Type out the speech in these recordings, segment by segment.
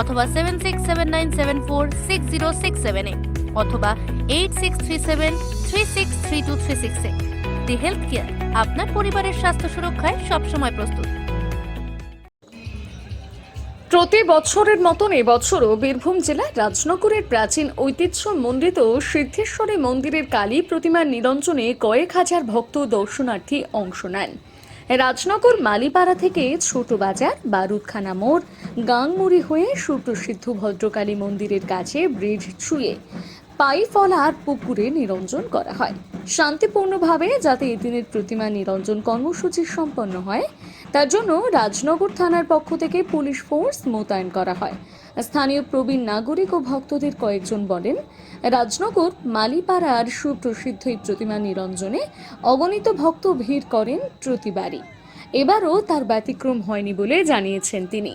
অথবা seven six seven nine seven four six zero six সেভেনে অথবা eight six three seven three six three two three সিক্সে the health care আপনার পরিবারের স্বাস্থ্য সুরক্ষায় সবসময় প্রস্তুত। প্রতি বছরের মতন এবছরও বীরভূম জেলার রাজনগরের প্রাচীন ঐতিহ্য মন্ডিত সিদ্ধেশ্বরী মন্দিরের কালী প্রতিমার নিরঞ্জনে কয়েক হাজার ভক্ত দর্শনার্থী অংশ নেন। রাজনগর মালিপাড়া থেকে ছোট বাজার, বারুদখানা মোড়, গাংমুড়ি হয়ে সুপ্রসিদ্ধ ভদ্রকালী মন্দিরের কাছে ব্রিজ ছুঁয়ে পাই পাইফলার পুকুরে নিরঞ্জন করা হয়। শান্তিপূর্ণভাবে যাতে এদিনের প্রতিমা নিরঞ্জন কর্মসূচি সম্পন্ন হয় তার জন্য রাজনগর থানার পক্ষ থেকে পুলিশ ফোর্স মোতায়েন করা হয়। স্থানীয় প্রবীণ নাগরিক ও ভক্তদের কয়েকজন বলেন, রাজনগর মালিপাড়ার সুপ্রসিদ্ধ এই প্রতিমা নিরঞ্জনে অগণিত ভক্ত ভিড় করেন প্রতিবারই। এবারও তার ব্যতিক্রম হয়নি বলে জানিয়েছেন তিনি।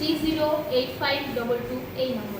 three zero eight five double two এই নম্বরে